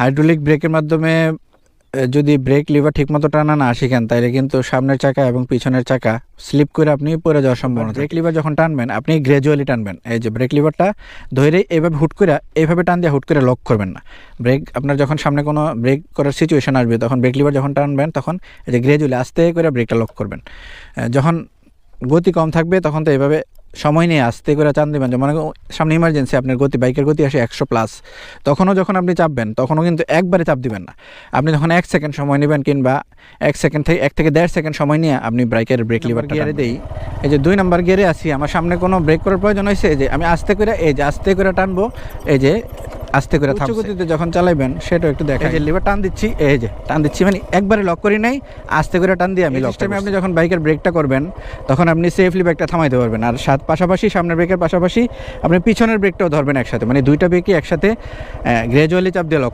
Hydraulic ব্রেকের মাধ্যমে যদি ব্রেক লিভার ঠিকমতো টানা না শিখেন তাহলে কিন্তু সামনের চাকা এবং পিছনের চাকা স্লিপ করে আপনি পড়ে যাওয়ার সম্ভাবনা ব্রেক লিভার যখন টানবেন আপনি গ্র্যাজুয়ালি টানবেন। এই যে ব্রেক লিভারটা ধরে এভাবে হুট করে এইভাবে টান দিয়ে হুট করে লক করবেন না। ব্রেক আপনার যখন সামনে কোনো ব্রেক করার সিচুয়েশন আসবে তখন ব্রেক লিভার যখন টানবেন তখন এই যে গ্র্যাজুয়ালি আস্তে করে ব্রেকটা লক করবেন। যখন গতি কম থাকবে তখন তো এইভাবে সময় নিয়ে আসতে করে চান দেবেন। যেমন সামনে ইমার্জেন্সি আপনার গতি বাইকের গতি আসে একশো প্লাস তখনও যখন আপনি চাপবেন তখনও কিন্তু একবারে চাপ দিবেন না। আপনি যখন এক সেকেন্ড সময় নেবেন কিংবা এক সেকেন্ড থেকে এক থেকে দেড় সেকেন্ড সময় নিয়ে আপনি ব্রেকের ব্রেক লিভার গিয়ারে দেই। এই যে দুই নাম্বার গিয়ারে আসি আমার সামনে কোনো ব্রেক করার প্রয়োজন হয়েছে যে আমি আস্তে করে এই যে আস্তে করে টানবো এই যে আস্তে করে উচ্চ গতিতে যখন চালাবেন সেটা একটু দেখা যে লিভার টান দিচ্ছি এই যে টান দিচ্ছি মানে একবারে লক করি নাই আস্তে করে টান দিয়ে আমি লক টাইমে আপনি যখন বাইকের ব্রেকটা করবেন তখন আপনি সেফলি ব্রেকটা থামাইতে পারবেন। আর সাত পাশাপাশি সামনের ব্রেকের পাশাপাশি আপনি পিছনের ব্রেকটাও ধরবেন একসাথে। মানে দুইটা ব্রেকই একসাথে গ্র্যাজুয়ালি চাপ দিয়ে লক